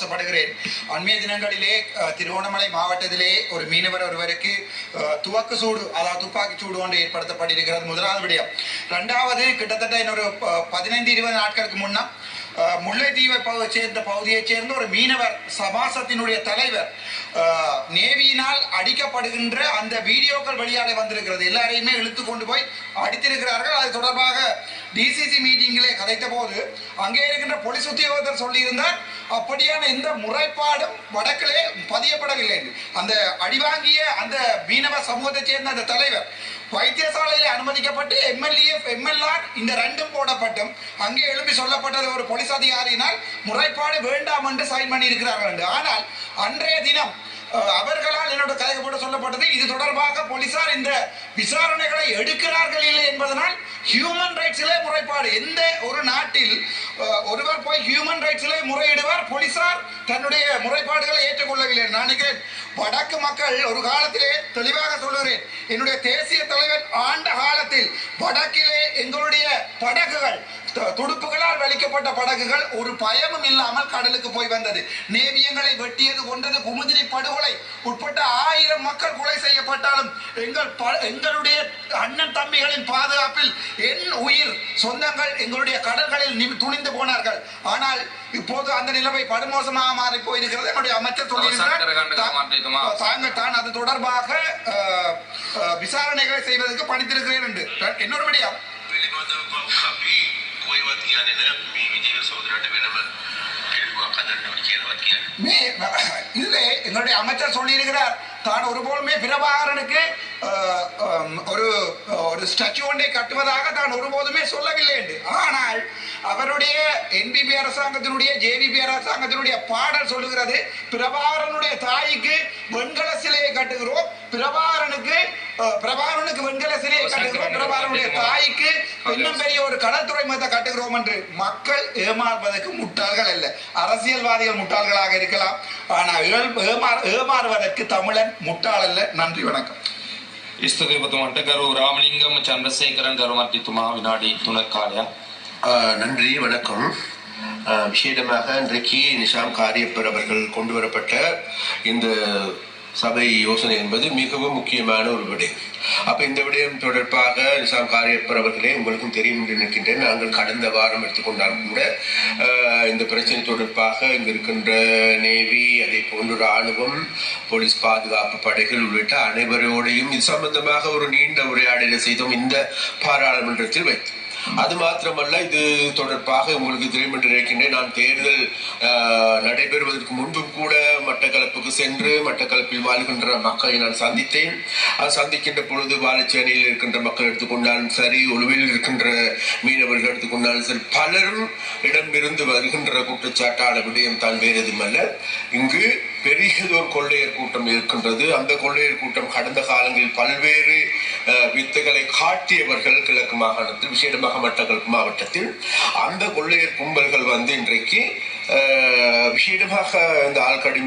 சந்தோஷப்படுகிறேன். அண்மைய தினங்களிலே திருவோணமலை மாவட்டத்திலே ஒரு மீனவர் ஒருவருக்கு துவக்கு சூடு அதாவது துப்பாக்கி சூடு ஒன்று ஏற்படுத்தப்பட்டிருக்கிறது முதலாவது விடயம். இரண்டாவது கிட்டத்தட்ட இன்னொரு பதினைந்து இருபது நாட்களுக்கு முன்னா முல்லைத்தீவை சேர்ந்த பகுதியைச் சேர்ந்த ஒரு மீனவர் சபாசத்தினுடைய தலைவர் நேவியினால் அடிக்கப்படுகின்ற அந்த வீடியோக்கள் வெளியாட வந்திருக்கிறது. எல்லாரையுமே இழுத்து கொண்டு போய் அடித்திருக்கிறார்கள். அது தொடர்பாக டிசிசி மீட்டிங்கிலே கதைத்த போது அங்கே இருக்கின்ற போலீஸ் உத்தியோகத்தர் சொல்லியிருந்தார் அப்படியான எந்த முறைப்பாடும் வடக்கிலே பதியப்படவில்லை. அந்த அடிவாங்கிய அந்த மீனவ சமூகத்தை சேர்ந்த அந்த தலைவர் வைத்தியசாலையில் அனுமதிக்கப்பட்டு எம்எல்ஏ எம்எல்ஆர் இந்த ரெண்டும் போடப்பட்டும். அங்கே எழுப்பி சொல்லப்பட்டது ஒரு போலீஸ் அதிகாரியினால் முறைப்பாடு வேண்டாம் என்று சைன் பண்ணி இருக்கிறார்கள் என்று. ஆனால் அன்றைய தினம் அவர்களால் என்னோட கதைக்கப்பட்டு சொல்லப்பட்டது. இது தொடர்பாக போலீசார் இந்த விசாரணைகளை எடுக்கிறார்கள் இல்லை என்பதனால் ஹியூமன் ரைட்ஸிலே முறைப்பாடு. எந்த ஒரு நாட்டில் ஒருவர் போய் ஹியூமன் ரைட்ஸிலே முறையிடுவார் போலீசார் தன்னுடைய முறைப்பாடுகளை ஏற்றுக்கொள்ளவில்லை நான் நினைக்கிறேன். வடக்கு மக்கள் ஒரு காலத்திலே தெளிவாக சொல்லுகிறேன். என்னுடைய தேசிய தலைவர் ஆண்ட காலத்தில் வடக்கிலே எங்களுடைய படகுகள் துடுப்புகளால் வலிக்கப்பட்ட படகுகள் ஒரு பயமும் இல்லாமல் கடலுக்கு போய் வந்தது. நேவியங்களை வெட்டியது கொண்டது குமுதினி படுகொலை. உட்பட்ட ஆயிரம் மக்கள் கொலை செய்யப்பட்டாலும் எங்கள் எங்களுடைய அண்ணன் தம்பிகளின் பாதுகாப்பில் என் உயிர் சொந்தங்கள் எங்களுடைய கடல்களில் துணிந்து போனார்கள். ஆனால் இப்போது அந்த நிலைமை படுமோசமாக மாறி போயிருக்கிறது. என்னுடைய அமைச்சர்? சொல்லியிருக்கிறார் தாங்கள் தான் அது தொடர்பாக விசாரணைகளை செய்வதற்கு பணித்திருக்கிறேன் என்று. இன்னொரு விடயம் કોઈ વાત યાદ એટલે મેં વિજય சகோதராட்ட நம்ம இல்லை எங்களுடைய அமைச்சர் சொல்லியிருக்கிறார். தான் ஒருபோதுமே பிரபாகரனுக்கு ஒரு ஒரு ஸ்டாச்சு ஒன்றை கட்டுவதாக தான் ஒருபோதுமே சொல்லவில்லை என்று. அவருடைய என்பிபி அரசாங்கத்தினுடைய ஜேவிபி அரசாங்கத்தினுடைய பாடல் சொல்லுகிறது பிரபாரனுடைய தாய்க்கு வெண்கல சிலையை கட்டுகிறோம் பிரபாரனுக்கு பிரபாரனுக்கு வெண்கல சிலையை கட்டுகிறோம் பிரபாரனுடைய தாய்க்கு இன்னும் பெரிய ஒரு கடற்துறை மதத்தை கட்டுகிறோம் என்று மக்கள் ஏமாறுவதற்கு முட்டாள்கள் அல்ல. அரசியல்வாதிகள் முட்டாள்களாக இருக்கலாம். ஆனால் ஏமாறுவதற்கு தமிழன் முட்டாள் அல்ல. நன்றி வணக்கம். ಇಷ್ಟು ದೇವತು ಅಂಟಗರು ರಾಮಲಿಂಗಂ ಚಂದ್ರಶೇಖರನ್ ಗರುಮರ್ತಿ ತುಮ ವಿನಾಡಿ ತುಣಕಾರ್ಯ நன்றி வணக்கம். விசேடமாக இன்றைக்கு நிஷாம் காரியப்பர் அவர்கள் கொண்டு வரப்பட்ட இந்த சபை யோசனை என்பது மிகவும் முக்கியமான ஒரு விடயம். அப்போ இந்த விடயம் தொடர்பாக நிஷாம் காரியப்பர் அவர்களே உங்களுக்கும் தெரியும் என்று நினைக்கின்றேன். நாங்கள் கடந்த வாரம் எடுத்துக்கொண்டாலும் கூட இந்த பிரச்சனை தொடர்பாக இங்கு இருக்கின்ற நேவி அதே போன்று இராணுவம் போலீஸ் பாதுகாப்பு படைகள் உள்ளிட்ட அனைவரோடையும் இது சம்பந்தமாக ஒரு நீண்ட உரையாடலை செய்தோம். இந்த பாராளுமன்றத்தில் வைத்தோம். அது மாத்திரமல்ல இது தொடர்பாக உங்களுக்கு தெரியும் என்று நினைக்கின்றேன். நான் தேர்தல் நடைபெறுவதற்கு முன்பும் கூட மட்டக்களப்புக்கு சென்று மட்டக்களப்பில் வாழ்கின்ற மக்களை நான் சந்தித்தேன். அது சந்திக்கின்ற பொழுது வாழைச்சேனையில் இருக்கின்ற மக்கள் எடுத்துக்கொண்டாலும் சரி ஒழுவில் இருக்கின்ற மீனவர்கள் எடுத்துக்கொண்டாலும் சரி பலரும் இடமிருந்து வருகின்ற குற்றச்சாட்டான விடயம் தான் வேறு எதுவுமல்ல இங்கு பெரியதொரு கொள்ளையர் கூட்டம் இருக்கின்றது. அந்த கொள்ளையர் கூட்டம் கடந்த காலங்களில் பல்வேறு வித்துகளை வித்தைகளை காட்டியவர்கள் கிழக்கு மாகாணத்தில் விசேடமாக மட்டக்களப்பு மாவட்டத்தில். அந்த கொள்ளையர் கும்பல்கள் வந்து இன்றைக்கு விஷயமாக விசேடமாக இந்த ஆழ்கடி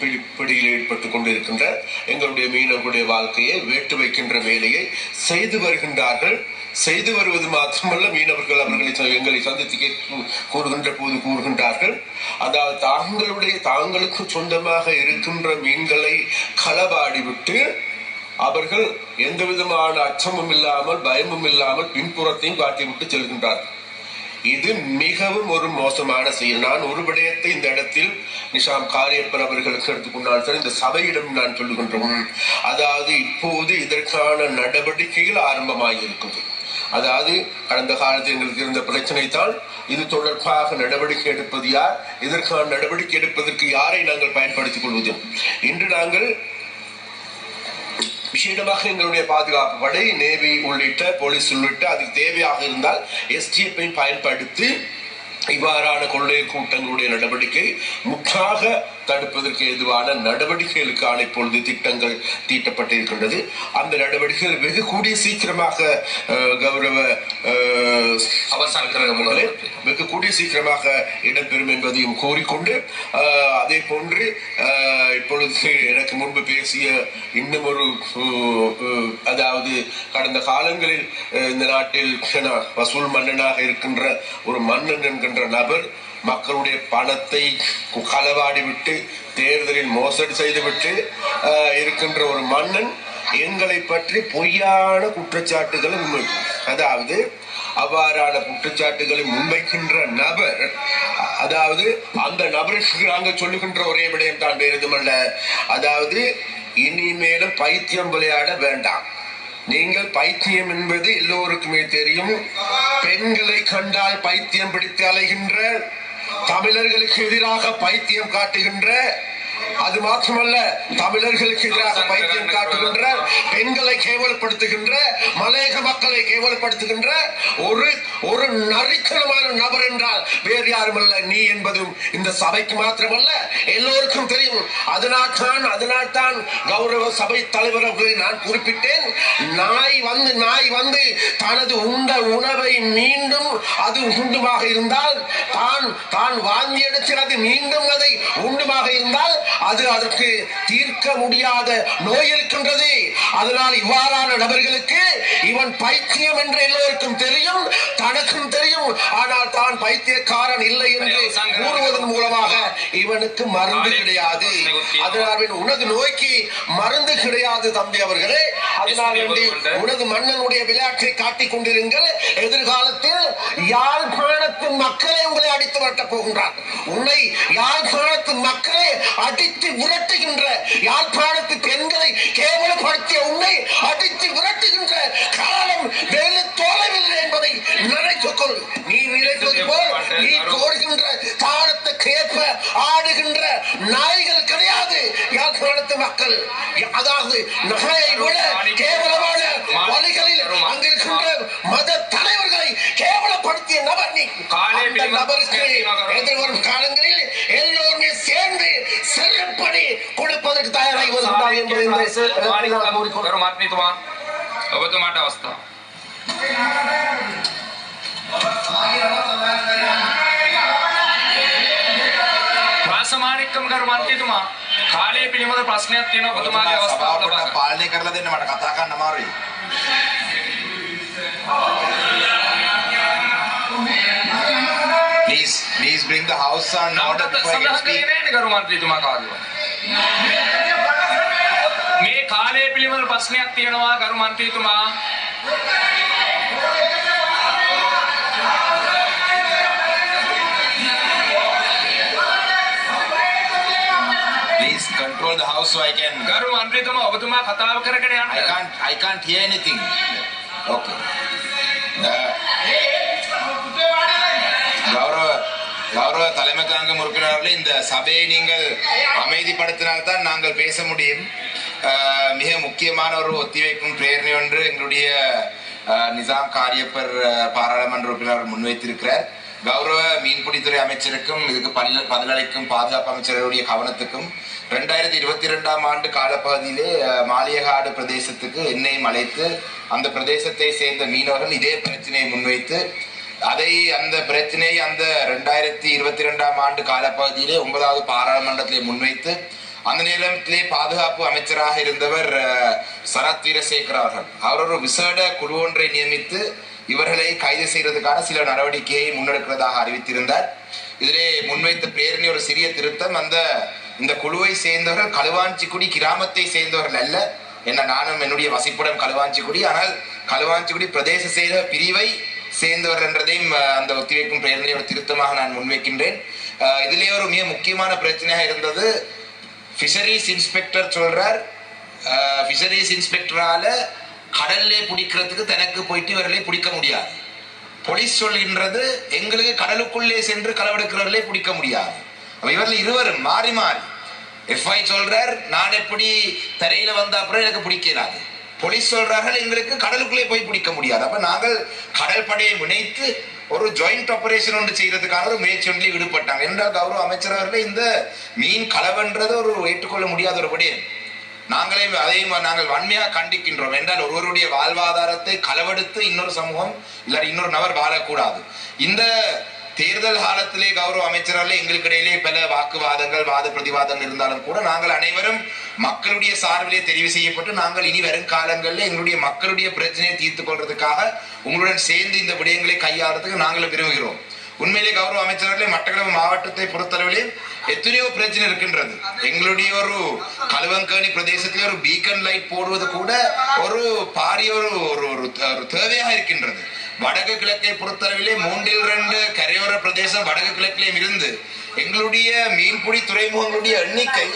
பிடி- பிடியில் ஈடுபட்டு கொண்டிருக்கின்ற எங்களுடைய மீனவர்களுடைய வாழ்க்கையை வேட்டு வைக்கின்ற வேலையை செய்து வருகின்றார்கள். செய்து வருவது மாத்திரமல்ல மீனவர்கள் அவர்களை ச- எங்களை சந்தித்து கேட்கு- கூறுகின்ற போது கூறுகின்றார்கள். அதாவது தாங்களுடைய தாங்களுக்கு சொந்தமாக இருக்கின்ற மீன்களை களவாடிவிட்டு அவர்கள் எந்த விதமான அச்சமும் இல்லாமல் பயமும் இல்லாமல் பின்புறத்தையும் காட்டிவிட்டு செல்கின்றார்கள். இது மிகவும் ஒரு மோசமான செயல். நான் ஒரு விடயத்தை இந்த இடத்தில் நிஷாம் காரியப்பன் அவர்களுக்கு எடுத்துக்கொண்டால் சார் இந்த சபையிடம் நான் சொல்லுகின்றோம். அதாவது இப்போது இதற்கான நடவடிக்கைகள் ஆரம்பமாகி அதாவது கடந்த காலத்தில் எங்களுக்கு இருந்த பிரச்சனை தான் இது தொடர்பாக நடவடிக்கை எடுப்பது யார்? இதற்கான நடவடிக்கை எடுப்பதற்கு யாரை நாங்கள் பயன்படுத்திக் கொள்வது இன்று நாங்கள் விசேடமாக எங்களுடைய பாதுகாப்பு படை நேவி உள்ளிட்ட போலீஸ் உள்ளிட்ட அதுக்கு தேவையாக இருந்தால் எஸ்டிஎஃப்பை பயன்படுத்தி இவ்வாறான கொள்ளை கூட்டங்களுடைய நடவடிக்கை முற்றாக தடுப்பதற்கு எதுவான நடவடிக்கைகளுக்கான இப்பொழுது திட்டங்கள் தீட்டப்பட்டிருக்கின்றது. அந்த நடவடிக்கைகள் வெகு கூடிய சீக்கிரமாக கௌரவ அவசரங்களே வெகு கூடிய சீக்கிரமாக இடம்பெறும் என்பதையும் கூறிக்கொண்டு அதே போன்று இப்பொழுது எனக்கு முன்பு பேசிய இன்னும் ஒரு அதாவது கடந்த காலங்களில் இந்த நாட்டில் வசூல் மன்னனாக இருக்கின்ற ஒரு மன்னன் என்கிற என்கின்ற நபர் மக்களுடைய பணத்தை களவாடி விட்டு தேர்தலில் மோசடி செய்துவிட்டு இருக்கின்ற ஒரு மன்னன் எங்களை பற்றி பொய்யான குற்றச்சாட்டுகளை முன்வைக்கும் அதாவது அவ்வாறான குற்றச்சாட்டுகளை முன்வைக்கின்ற நபர் அதாவது அந்த நபருக்கு நாங்கள் சொல்லுகின்ற ஒரே விடயம் தான் வேறு எதுவுமல்ல அதாவது இனிமேலும் பைத்தியம் விளையாட வேண்டாம். நீங்கள் பைத்தியம் என்பது எல்லோருக்குமே தெரியும். பெண்களை கண்டால் பைத்தியம் பிடித்து அலைகின்ற தமிழர்களுக்கு எதிராக பைத்தியம் காட்டுகின்ற அது மாத்திரமல்ல தமிழர்களுக்கு எதிராக பைத்தியம் காட்டுகின்ற பெண்களை கேவலப்படுத்துகின்ற மலையக மக்களை கேவலப்படுத்துகின்ற ஒரு ஒரு நரித்தனமான நபர் என்றால் வேறு யாரும் அல்ல நீ என்பதும் இந்த சபைக்கு மாத்திரமல்ல. எல்லோருக்கும் தெரியும் அதனால் தான் அதனால் தான் கௌரவ சபை தலைவர் அவர்களை நான் குறிப்பிட்டேன். நாய் வந்து நாய் வந்து தனது உண்ட உணவை மீண்டும் அது உண்டுமாக இருந்தால் தான் தான் வாந்தி எடுக்கிறது மீண்டும் அதை உண்டுமாக இருந்தால் அது அதற்கு தீர்க்க முடியாத நோய் இருக்கின்றது. அதனால் இவ்வாறான நபர்களுக்கு இவன் பைத்தியம் என்று எல்லோருக்கும் தெரியும் தனக்கும் தெரியும். ஆனால் தான் பைத்தியக்காரன் இல்லை என்று கூறுவதன் மூலமாக இவனுக்கு மருந்து கிடையாது. அதனால் உனது நோய்க்கு மருந்து கிடையாது தம்பி அவர்களே. அதனால் வேண்டி உனது மன்னனுடைய விளையாட்டை காட்டிக் கொண்டிருங்கள். எதிர்காலத்தில் யாழ்ப்பாணத்து மக்களே உங்களை அடித்து விரட்ட போகின்றார். உன்னை யாழ்ப்பாணத்து மக்களே அடித்து விரட்டுகின்ற யாழ்ப்பாணத்து பெண்களை கேவலப்படுத்திய உன்னை அடித்து விரட்டுகின்ற காலம் வெகு தொலைவில்லை என்பதை நினைத்துக் கொள். நீ நினைப்பது போல் நீ கோருகின்ற தாளத்துக்கு ஏற்ப ஆடுகின்ற நாய்கள் கிடையாது யாழ்ப்பாணத்து மக்கள். அதாவது நகையை விட கேவலமான வழிகளில் அங்கிருக்கின்ற மத தலைவர்களை கேவலப்படுத்திய நபர் நீ அந்த நபருக்கு எதிர்வரும் காலங்களில் எல்லோருமே சேர்ந்து சிறப்படி கொடுப்பதற்கு தயாராகி வருகிறார் என்பதை மாற்றித்துவான் అవతమాట వస్తాం ప్రాసమాణికం గారు మాట్లాడుమా కాళే పిలిమద ప్రశ్న పాలనే bring the house on order before I ගරු මන්ත්‍රීතුමා කාගේවත්. මේ කාලය පිළිබඳ ප්‍රශ්නයක් තියෙනවා ගරු මන්ත්‍රීතුමා Please control the house so I can. ගරු මන්ත්‍රීතුමා ඔබතුමා කතාව කරගෙන I යන්න. can't. I can't hear anything. Okay. கௌரவ தலைமை தாங்க உறுப்பினர்களே இந்த சபையை நீங்கள் அமைதிப்படுத்தினால்தான் நாங்கள் பேச முடியும். மிக முக்கியமான ஒரு ஒத்திவைக்கும் பிரேரணை ஒன்று எங்களுடைய நிசாம் காரியப்பர் பாராளுமன்ற உறுப்பினர் முன்வைத்திருக்கிறார். கௌரவ மீன்பிடித்துறை அமைச்சருக்கும் இதுக்கு பதில பதிலளிக்கும் பாதுகாப்பு அமைச்சருடைய கவனத்துக்கும் ரெண்டாயிரத்தி இருபத்தி ரெண்டாம் ஆண்டு காலப்பகுதியிலே மாலியகாடு பிரதேசத்துக்கு எண்ணெயும் அழைத்து அந்த பிரதேசத்தை சேர்ந்த மீனவர்கள் இதே பிரச்சனையை முன்வைத்து அதை அந்த பிரச்சனையை அந்த ரெண்டாயிரத்தி இருபத்தி ரெண்டாம் ஆண்டு காலப்பகுதியிலே ஒன்பதாவது பாராளுமன்றத்திலே முன்வைத்து அந்த நேரத்திலே பாதுகாப்பு அமைச்சராக இருந்தவர் சரத் வீரசேகர் அவர்கள். அவர் ஒரு விசேட குழு ஒன்றை நியமித்து இவர்களை கைது செய்வதற்கான சில நடவடிக்கையை முன்னெடுக்கிறதாக அறிவித்திருந்தார். இதிலே முன்வைத்த பேரணி ஒரு சிறிய திருத்தம். அந்த இந்த குழுவை சேர்ந்தவர்கள் களுவாஞ்சிக்குடி கிராமத்தை சேர்ந்தவர்கள் அல்ல என்ன நானும் என்னுடைய வசிப்பிடம் களுவாஞ்சிக்குடி ஆனால் களுவாஞ்சிக்குடி பிரதேச செய்த பிரிவை சேர்ந்தவர் என்றதையும் அந்த ஒத்திவைக்கும் பிரேரணையை ஒரு திருத்தமாக நான் முன்வைக்கின்றேன். இதிலே ஒரு மிக முக்கியமான பிரச்சனையாக இருந்தது. ஃபிஷரிஸ் இன்ஸ்பெக்டர் சொல்றார் ஃபிஷரிஸ் இன்ஸ்பெக்டரால கடல்லே பிடிக்கிறதுக்கு தனக்கு போயிட்டு இவர்களே பிடிக்க முடியாது. போலீஸ் சொல்கின்றது எங்களுக்கு கடலுக்குள்ளே சென்று களவெடுக்கிறவர்களே பிடிக்க முடியாது. அப்ப இவர்கள் இருவரும் மாறி மாறி எஃப்ஐ சொல்றார் நான் எப்படி தரையில வந்த அப்புறம் எனக்கு பிடிக்கிறாது போலீஸ் சொல்றார்கள் எங்களுக்கு கடலுக்குள்ளே போய் பிடிக்க முடியாது. அப்ப நாங்கள் கடல் படையை இணைத்து ஒரு ஜாயிண்ட் ஆபரேஷன் ஒன்று செய்யறதுக்கான ஒரு முயற்சி ஒன்றில் ஈடுபட்டாங்க. என்றால் கௌரவ அமைச்சரவர்கள் இந்த மீன் களவென்றது ஒரு ஏற்றுக்கொள்ள முடியாத ஒரு விடயம். நாங்களே அதையும் நாங்கள் வன்மையாக கண்டிக்கின்றோம். என்றால் ஒருவருடைய வாழ்வாதாரத்தை களவெடுத்து இன்னொரு சமூகம் இல்லாட்டி இன்னொரு நபர் வாழக்கூடாது. இந்த தேர்தல் காலத்திலே கௌரவ அமைச்சரால் எங்களுக்கு இடையிலே பல வாக்குவாதங்கள் வாத பிரதிவாதங்கள் இருந்தாலும் கூட நாங்கள் அனைவரும் மக்களுடைய சார்பிலே தெரிவு செய்யப்பட்டு நாங்கள் இனி வரும் காலங்களில் எங்களுடைய மக்களுடைய பிரச்சனையை தீர்த்து கொள்றதுக்காக உங்களுடன் சேர்ந்து இந்த விடயங்களை கையாளுறதுக்கு நாங்களும் விரும்புகிறோம். உண்மையிலே கௌரவ அமைச்சர்களே மட்டக்களப்பு மாவட்டத்தை பொறுத்தளவிலே எத்தனையோ பிரச்சனை இருக்கின்றது. எங்களுடைய ஒரு கழுவங்கேணி பிரதேசத்திலே ஒரு பீக்கன் லைட் போடுவது கூட ஒரு பாரிய ஒரு ஒரு தேவையாக இருக்கின்றது. வடக்கு கிழக்கை பொறுத்தளவிலே மூன்றில் இரண்டு கரையோர பிரதேசம் வடக்கு கிழக்கிலேயும் இருந்து எங்களுடைய மீன்பிடி துறைமுகங்களுடைய எண்ணிக்கை